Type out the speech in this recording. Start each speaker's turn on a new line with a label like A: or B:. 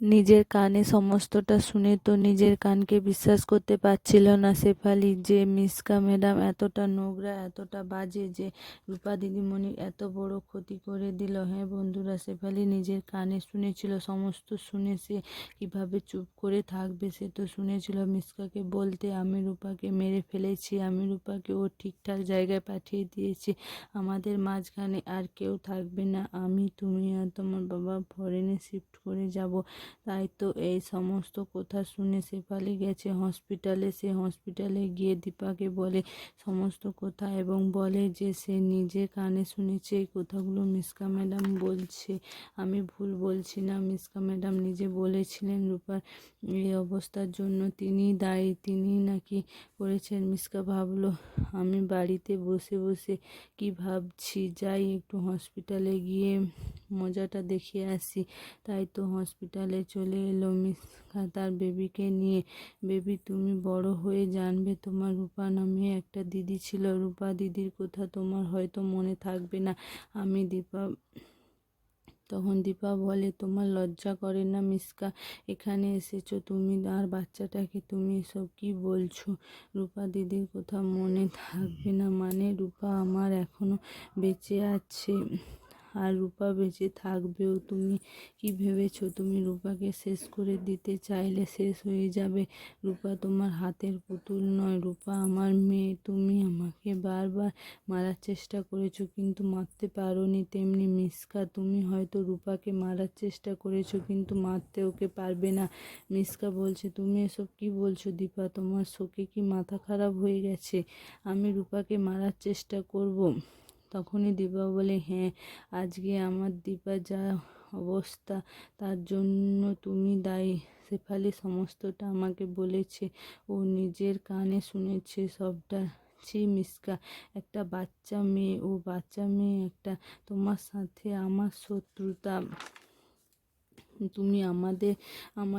A: নিজের কানে সমস্তটা শুনে তো নিজের কানকে বিশ্বাস করতে পারছিল না শেফালি যে, মিসকা ম্যাডাম, এতটা নোংরা, এতটা বাজে যে রূপা দিদিমণির এত বড় ক্ষতি করে দিল। হ্যাঁ বন্ধুরা, শেফালি নিজের কানে শুনেছিল, সমস্ত শুনে সে কীভাবে চুপ করে থাকবে সে তো শুনেছিল। মিসকাকে বলতে, আমি রূপাকে মেরে ফেলেছি, আমি রূপাকে ও ঠিকঠাক জায়গায় পাঠিয়ে দিয়েছি, আমাদের মাঝখানে আর কেউ থাকবে না। আমি, তুমি আর তোমার বাবা ফরেনে শিফট করে যাব। তাই তো এই সমস্ত কথা শুনে শেফালি গেছে হসপিটালে। সে হসপিটালে গিয়ে দীপাকে বলে সমস্ত কথা এবং বলে যে সে নিজে কানে শুনেছে এই কথাগুলো মিসকা ম্যাডাম বলছে। আমি ভুল বলছি না, মিসকা ম্যাডাম নিজে বলেছিলেন রূপার এই অবস্থার জন্য। তিনি দায়ী, তিনি নাকি করেছেন? মিসকা ভাবলো, আমি বাড়িতে বসে বসে কি ভাবছি? যাই একটু হসপিটালে গিয়ে মজাটা দেখে আসি। তাই তো হসপিটালে চলে এলো মিসকা তার বেবিকে নিয়ে। বেবি, তুমি বড় হয়ে জানবে তোমার রূপা নামে একটা দিদি ছিল। রূপা দিদির কথা তোমার হয়তো মনে থাকবে না। আমি দীপা, তখন দীপা বলে, তোমার লজ্জা করে না মিসকা? এখানে এসেছ তুমি আর বাচ্চাটাকে তুমি এসব কি বলছো? রূপা দিদির কথা মনে থাকবে না মানে রূপা আমার এখনও বেঁচে আছে। আর রূপা বেঁচে থাকবেও, তুমি কি ভেবেছো? তুমি রূপাকে শেষ করে দিতে চাইলে শেষ হয়ে যাবে। রূপা তোমার হাতের পুতুল নয়। রূপা আমার মেয়ে, তুমি আমাকে বারবার মারার চেষ্টা করেছ, কিন্তু মারতে পারোনি তেমনি। মিসকা, তুমি হয়তো রূপাকে মারার চেষ্টা করেছ, কিন্তু মারতে ওকে পারবে না। মিসকা বলছে, তুমি এসব কি বলছো দীপা? তোমার শোকে কি মাথা খারাপ হয়ে গেছে? আমি রূপাকে মারার চেষ্টা করব। তখনই দীপা বলে হ্যাঁ আজকে আমার দীপা যা অবস্থা, তার জন্য তুমি দায়ী। শেফালি সমস্তটা আমাকে বলেছে। ও নিজের কানে শুনেছে সবটা। ছি, মিসকা, একটা বাচ্চা মেয়ে, ও বাচ্চা মেয়ে একটা। তোমার সাথে আমার শত্রুতা। তুমি আমাদের, আমার